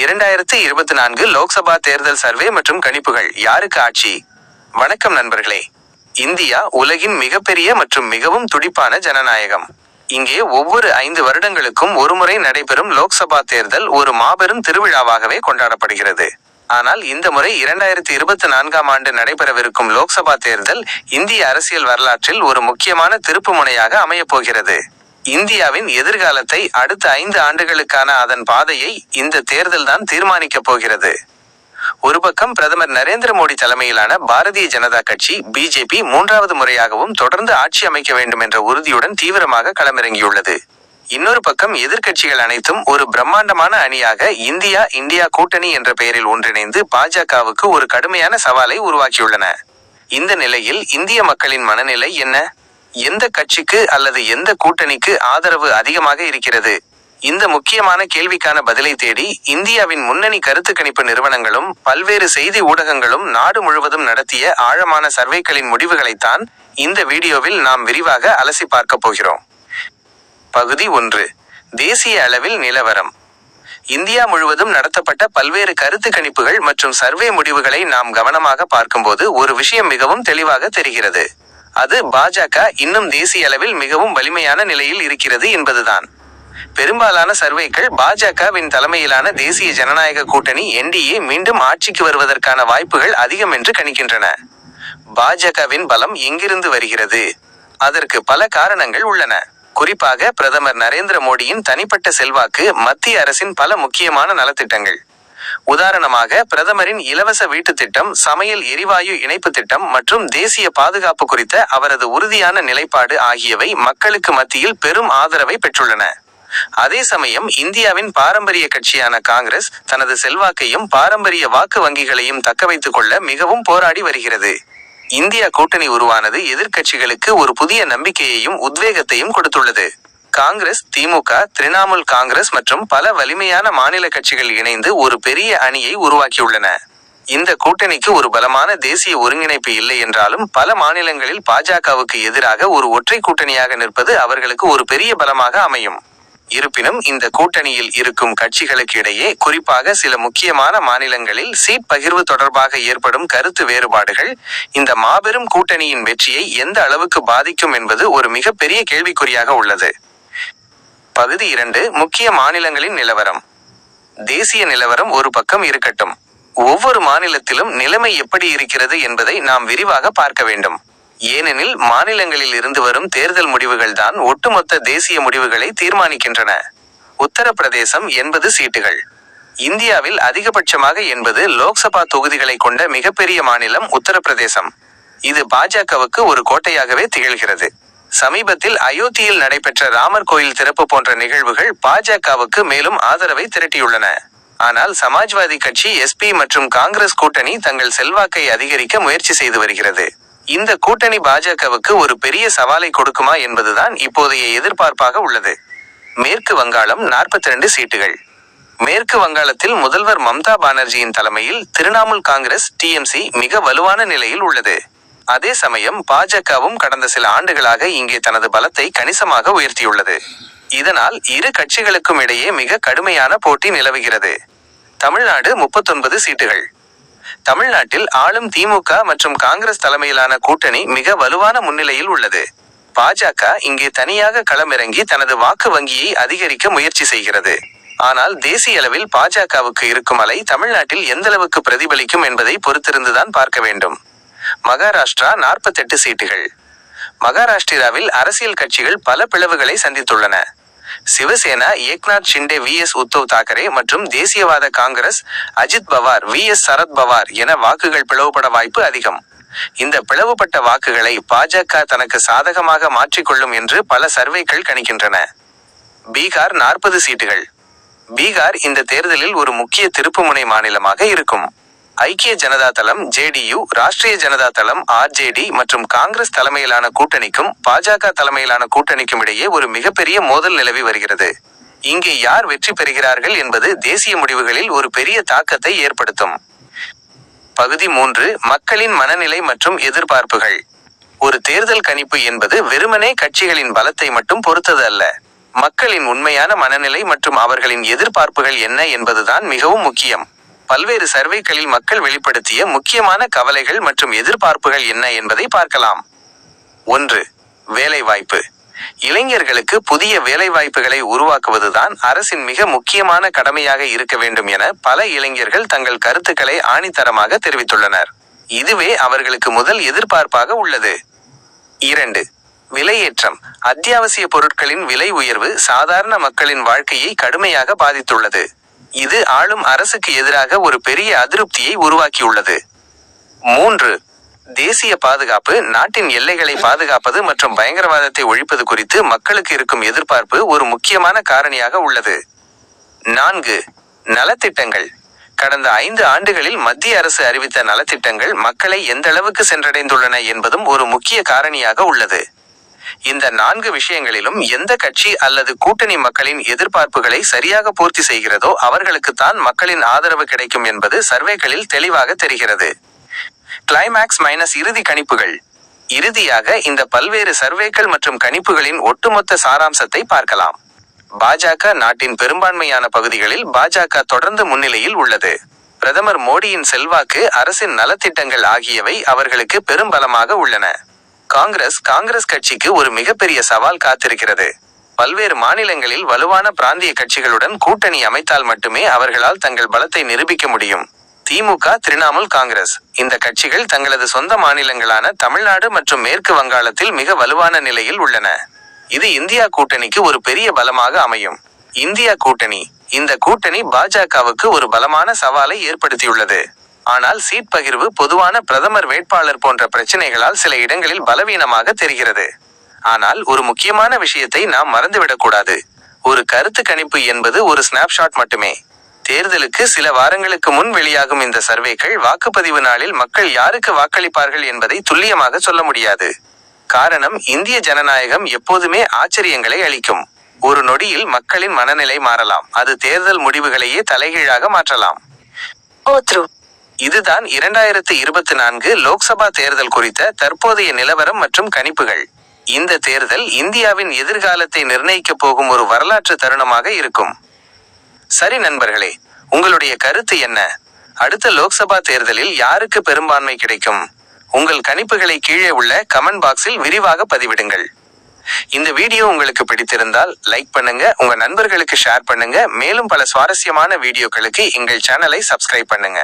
இரண்டாயிரத்து இருபத்தி நான்கு லோக்சபா தேர்தல் சர்வே மற்றும் கணிப்புகள் யாருக்கு ஆட்சி? வணக்கம் நண்பர்களே. இந்தியா உலகின் மிகப்பெரிய மற்றும் மிகவும் துடிப்பான ஜனநாயகம். இங்கே ஒவ்வொரு ஐந்து வருடங்களுக்கும் ஒருமுறை நடைபெறும் லோக்சபா தேர்தல் ஒரு மாபெரும் திருவிழாவாகவே கொண்டாடப்படுகிறது. ஆனால் இந்த முறை இரண்டாயிரத்தி இருபத்தி நான்காம் ஆண்டு நடைபெறவிருக்கும் லோக்சபா தேர்தல் இந்திய அரசியல் வரலாற்றில் ஒரு முக்கியமான திருப்பு முனையாக அமையப் போகிறது. இந்தியாவின் எதிர்காலத்தை அடுத்த ஐந்து ஆண்டுகளுக்கான அதன் பாதையை இந்த தேர்தல்தான் தீர்மானிக்கப் போகிறது. ஒரு பக்கம் பிரதமர் நரேந்திர மோடி தலைமையிலான பாரதிய ஜனதா கட்சி பிஜேபி மூன்றாவது முறையாகவும் தொடர்ந்து ஆட்சி அமைக்க வேண்டும் என்ற உறுதியுடன் தீவிரமாக களமிறங்கியுள்ளது. இன்னொரு பக்கம் எதிர்க்கட்சிகள் அனைத்தும் ஒரு பிரம்மாண்டமான அணியாக இந்தியா இந்தியா கூட்டணி என்ற பெயரில் ஒன்றிணைந்து பாஜகவுக்கு ஒரு கடுமையான சவாலை உருவாக்கியுள்ளன. இந்த நிலையில் இந்திய மக்களின் மனநிலை என்ன? எந்த கட்சிக்கு அல்லது எந்த கூட்டணிக்கு ஆதரவு அதிகமாக இருக்கிறது? இந்த முக்கியமான கேள்விக்கான பதிலை தேடி இந்தியாவின் முன்னணி கருத்து கணிப்பு நிறுவனங்களும் பல்வேறு செய்தி ஊடகங்களும் நாடு முழுவதும் நடத்திய ஆழமான சர்வேக்களின் முடிவுகளைத்தான் இந்த வீடியோவில் நாம் விரிவாக அலசி பார்க்க போகிறோம். பகுதி ஒன்று. தேசிய அளவில் நிலவரம். இந்தியா முழுவதும் நடத்தப்பட்ட பல்வேறு கருத்து கணிப்புகள் மற்றும் சர்வே முடிவுகளை நாம் கவனமாக பார்க்கும்போது ஒரு விஷயம் மிகவும் தெளிவாக தெரிகிறது. அது பாஜக இன்னும் தேசிய அளவில் மிகவும் வலிமையான நிலையில் இருக்கிறது என்பதுதான். பெரும்பாலான சர்வேக்கள் பாஜகவின் தலைமையிலான தேசிய ஜனநாயக கூட்டணி என்டிஏ மீண்டும் ஆட்சிக்கு வருவதற்கான வாய்ப்புகள் அதிகம் என்று கணிக்கின்றன. பாஜகவின் பலம் எங்கிருந்து வருகிறது? அதற்கு பல காரணங்கள் உள்ளன. குறிப்பாக பிரதமர் நரேந்திர மோடியின் தனிப்பட்ட செல்வாக்கு மத்திய அரசின் பல முக்கியமான நலத்திட்டங்கள். உதாரணமாக பிரதமரின் இலவச வீட்டு திட்டம் சமையல் எரிவாயு இணைப்பு திட்டம் மற்றும் தேசிய பாதுகாப்பு குறித்த அவரது உறுதியான நிலைப்பாடு ஆகியவை மக்களுக்கு மத்தியில் பெரும் ஆதரவை பெற்றுள்ளன. அதே சமயம் இந்தியாவின் பாரம்பரிய கட்சியான காங்கிரஸ் தனது செல்வாக்கையும் பாரம்பரிய வாக்கு வங்கிகளையும் தக்கவைத்துக் கொள்ள மிகவும் போராடி வருகிறது. இந்தியா கூட்டணி உருவானது எதிர்க்கட்சிகளுக்கு ஒரு புதிய நம்பிக்கையையும் உத்வேகத்தையும் கொடுத்துள்ளது. காங்கிரஸ் திமுக திரிணாமுல் காங்கிரஸ் மற்றும் பல வலிமையான மாநில கட்சிகள் இணைந்து ஒரு பெரிய அணியை உருவாக்கியுள்ளன. இந்த கூட்டணிக்கு ஒரு பலமான தேசிய ஒருங்கிணைப்பு இல்லை என்றாலும் பல மாநிலங்களில் பாஜகவுக்கு எதிராக ஒரு ஒற்றை கூட்டணியாக நிற்பது அவர்களுக்கு ஒரு பெரிய பலமாக அமையும். இருப்பினும் இந்த கூட்டணியில் இருக்கும் கட்சிகளுக்கு இடையே குறிப்பாக சில முக்கியமான மாநிலங்களில் சீட் பகிர்வு தொடர்பாக ஏற்படும் கருத்து வேறுபாடுகள் இந்த மாபெரும் கூட்டணியின் வெற்றியை எந்த அளவுக்கு பாதிக்கும் என்பது ஒரு மிகப்பெரிய கேள்விக்குறியாக உள்ளது. பகுதி இரண்டு முக்கிய மாநிலங்களின் நிலவரம். தேசிய நிலவரம் ஒரு பக்கம் இருக்கட்டும். ஒவ்வொரு மாநிலத்திலும் நிலைமை எப்படி இருக்கிறது என்பதை நாம் விரிவாக பார்க்க வேண்டும். ஏனெனில் மாநிலங்களில் இருந்து வரும் தேர்தல் முடிவுகள் தான் ஒட்டுமொத்த தேசிய முடிவுகளை தீர்மானிக்கின்றன. உத்தரப்பிரதேசம் எண்பது சீட்டுகள். இந்தியாவில் அதிகபட்சமாக எண்பது லோக்சபா தொகுதிகளை கொண்ட மிகப்பெரிய மாநிலம் உத்தரப்பிரதேசம். இது பாஜகவுக்கு ஒரு கோட்டையாகவே திகழ்கிறது. சமீபத்தில் அயோத்தியில் நடைபெற்ற ராமர் கோயில் திறப்பு போன்ற நிகழ்வுகள் பாஜகவுக்கு மேலும் ஆதரவை திரட்டியுள்ளன. ஆனால் சமாஜ்வாதி கட்சி எஸ்பி மற்றும் காங்கிரஸ் கூட்டணி தங்கள் செல்வாக்கை அதிகரிக்க முயற்சி செய்து வருகிறது. இந்த கூட்டணி பாஜகவுக்கு ஒரு பெரிய சவாலை கொடுக்குமா என்பதுதான் இப்போதைய எதிர்பார்ப்பாக உள்ளது. மேற்கு வங்காளம் 42 சீட்டுகள். மேற்கு வங்காளத்தில் முதல்வர் மம்தா பானர்ஜியின் தலைமையில் திரிணாமுல் காங்கிரஸ் டிஎம்சி மிக வலுவான நிலையில் உள்ளது. அதே சமயம் பாஜகவும் கடந்த சில ஆண்டுகளாக இங்கே தனது பலத்தை கணிசமாக உயர்த்தியுள்ளது. இதனால் இரு கட்சிகளுக்கும் இடையே மிக கடுமையான போட்டி நிலவுகிறது. தமிழ்நாடு முப்பத்தொன்பது சீட்டுகள். தமிழ்நாட்டில் ஆளும் திமுக மற்றும் காங்கிரஸ் தலைமையிலான கூட்டணி மிக வலுவான முன்னிலையில் உள்ளது. பாஜக இங்கே தனியாக களமிறங்கி தனது வாக்கு வங்கியை அதிகரிக்க முயற்சி செய்கிறது. ஆனால் தேசிய அளவில் பாஜகவுக்கு இருக்கும் அலை தமிழ்நாட்டில் எந்தளவுக்கு பிரதிபலிக்கும் என்பதை பொறுத்திருந்துதான் பார்க்க வேண்டும். மகாராஷ்டிரா 48 சீட்டுகள். மகாராஷ்டிராவில் அரசியல் கட்சிகள் பல பிளவுகளை சந்தித்துள்ளன. சிவசேனா ஏக்நாத் ஷிண்டே வி. எஸ். உத்தவ் தாக்கரே மற்றும் தேசியவாத காங்கிரஸ் அஜித் பவார் வி. எஸ். சரத் பவார் என வாக்குகள் பிளவுபட வாய்ப்பு அதிகம். இந்த பிளவுபட்ட வாக்குகளை பாஜக தனக்கு சாதகமாக மாற்றிக்கொள்ளும் என்று பல சர்வேக்கள் கணிக்கின்றன. பீகார் நாற்பது சீட்டுகள். பீகார் இந்த தேர்தலில் ஒரு முக்கிய திருப்புமுனை மாநிலமாக இருக்கும். ஐக்கிய ஜனதா தளம் ஜேடியு ராஷ்டிரிய ஜனதா தளம் ஆர்ஜேடி மற்றும் காங்கிரஸ் தலைமையிலான கூட்டணிக்கும் பாஜக தலைமையிலான கூட்டணிக்கும் இடையே ஒரு மிகப்பெரிய மோதல் நிலவி வருகிறது. இங்கே யார் வெற்றி பெறுகிறார்கள் என்பது தேசிய முடிவுகளில் ஒரு பெரிய தாக்கத்தை ஏற்படுத்தும். பகுதி மூன்று மக்களின் மனநிலை மற்றும் எதிர்பார்ப்புகள். ஒரு தேர்தல் கணிப்பு என்பது வெறுமனே கட்சிகளின் பலத்தை மட்டும் பொறுத்தது அல்ல. மக்களின் உண்மையான மனநிலை மற்றும் அவர்களின் எதிர்பார்ப்புகள் என்ன என்பதுதான் மிகவும் முக்கியம். பல்வேறு சர்வேக்களில் மக்கள் வெளிப்படுத்திய முக்கியமான கவலைகள் மற்றும் எதிர்பார்ப்புகள் என்ன என்பதை பார்க்கலாம். ஒன்று வேலைவாய்ப்பு. இளைஞர்களுக்கு புதிய வேலைவாய்ப்புகளை உருவாக்குவதுதான் அரசின் மிக முக்கியமான கடமையாக இருக்க வேண்டும் என பல இளைஞர்கள் தங்கள் கருத்துக்களை ஆணித்தரமாக தெரிவித்துள்ளனர். இதுவே அவர்களுக்கு முதல் எதிர்பார்ப்பாக உள்ளது. இரண்டு விலையேற்றம். அத்தியாவசிய பொருட்களின் விலை உயர்வு சாதாரண மக்களின் வாழ்க்கையை கடுமையாக பாதித்துள்ளது. இது ஆளும் அரசுக்கு எதிராக ஒரு பெரிய அதிருப்தியை உருவாக்கியுள்ளது. மூன்று தேசிய பாதுகாப்பு நாட்டின் எல்லைகளை பாதுகாப்பது மற்றும் பயங்கரவாதத்தை ஒழிப்பது குறித்து மக்களுக்கு இருக்கும் எதிர்பார்ப்பு ஒரு முக்கியமான காரணியாக உள்ளது. நான்கு நலத்திட்டங்கள். கடந்த ஐந்து ஆண்டுகளில் மத்திய அரசு அறிவித்த நலத்திட்டங்கள் மக்களை எந்த அளவுக்கு சென்றடைந்துள்ளன என்பதும் ஒரு முக்கிய காரணியாக உள்ளது. இந்த நான்கு விஷயங்களிலும் எந்த கட்சி அல்லது கூட்டணி மக்களின் எதிர்பார்ப்புகளை சரியாக பூர்த்தி செய்கிறதோ அவர்களுக்குத்தான் மக்களின் ஆதரவு கிடைக்கும் என்பது சர்வேகளில் தெளிவாக தெரிகிறது. கிளைமேக்ஸ் மைனஸ் இறுதி கணிப்புகள். இறுதியாக இந்த பல்வேறு சர்வேக்கள் மற்றும் கணிப்புகளின் ஒட்டுமொத்த சாராம்சத்தை பார்க்கலாம். பாஜக நாட்டின் பெரும்பான்மையான பகுதிகளில் பாஜக தொடர்ந்து முன்னிலையில் உள்ளது. பிரதமர் மோடியின் செல்வாக்கு அரசின் நலத்திட்டங்கள் ஆகியவை அவர்களுக்கு பெரும்பலமாக உள்ளன. காங்கிரஸ் காங்கிரஸ் கட்சிக்கு ஒரு மிகப்பெரிய சவால் காத்திருக்கிறது. பல்வேறு மாநிலங்களில் வலுவான பிராந்திய கட்சிகளுடன் கூட்டணி அமைத்தால் மட்டுமே அவர்களால் தங்கள் பலத்தை நிரூபிக்க முடியும். திமுக திரிணாமுல் காங்கிரஸ். இந்த கட்சிகள் தங்களது சொந்த மாநிலங்களான தமிழ்நாடு மற்றும் மேற்கு வங்காளத்தில் மிக வலுவான நிலையில் உள்ளன. இது இந்தியா கூட்டணிக்கு ஒரு பெரிய பலமாக அமையும். இந்தியா கூட்டணி. இந்த கூட்டணி பாஜகவுக்கு ஒரு பலமான சவாலை ஏற்படுத்தியுள்ளது. ஆனால் சீட் பகிர்வு பொதுவான பிரதமர் வேட்பாளர் போன்ற பிரச்சனைகளால் சில இடங்களில் பலவீனமாக தெரிகிறது. ஆனால் ஒரு முக்கியமான விஷயத்தை நாம் மறந்துவிடக்கூடாது. ஒரு கருத்து கணிப்பு என்பது ஒரு ஸ்னாப்ஷாட் மட்டுமே. தேர்தலுக்கு சில வாரங்களுக்கு முன் வெளியாகும் இந்த சர்வேக்கள் வாக்குப்பதிவு நாளில் மக்கள் யாருக்கு வாக்களிப்பார்கள் என்பதை துல்லியமாக சொல்ல முடியாது. காரணம் இந்திய ஜனநாயகம் எப்போதுமே ஆச்சரியங்களை அளிக்கும். ஒரு நொடியில் மக்களின் மனநிலை மாறலாம். அது தேர்தல் முடிவுகளையே தலைகீழாக மாற்றலாம். இதுதான் இரண்டாயிரத்து இருபத்தி நான்கு லோக்சபா தேர்தல் குறித்த தற்போதைய நிலவரம் மற்றும் கணிப்புகள். இந்த தேர்தல் இந்தியாவின் எதிர்காலத்தை நிர்ணயிக்கப் போகும் ஒரு வரலாற்று தருணமாக இருக்கும். சரி நண்பர்களே உங்களுடைய கருத்து என்ன? அடுத்த லோக்சபா தேர்தலில் யாருக்கு பெரும்பான்மை கிடைக்கும்? உங்கள் கணிப்புகளை கீழே உள்ள கமெண்ட் பாக்ஸில் விரிவாக பதிவிடுங்கள். இந்த வீடியோ உங்களுக்கு பிடித்திருந்தால் லைக் பண்ணுங்க உங்க நண்பர்களுக்கு ஷேர் பண்ணுங்க மேலும் பல சுவாரஸ்யமான வீடியோக்களுக்கு எங்கள் சேனலை சப்ஸ்கிரைப் பண்ணுங்க.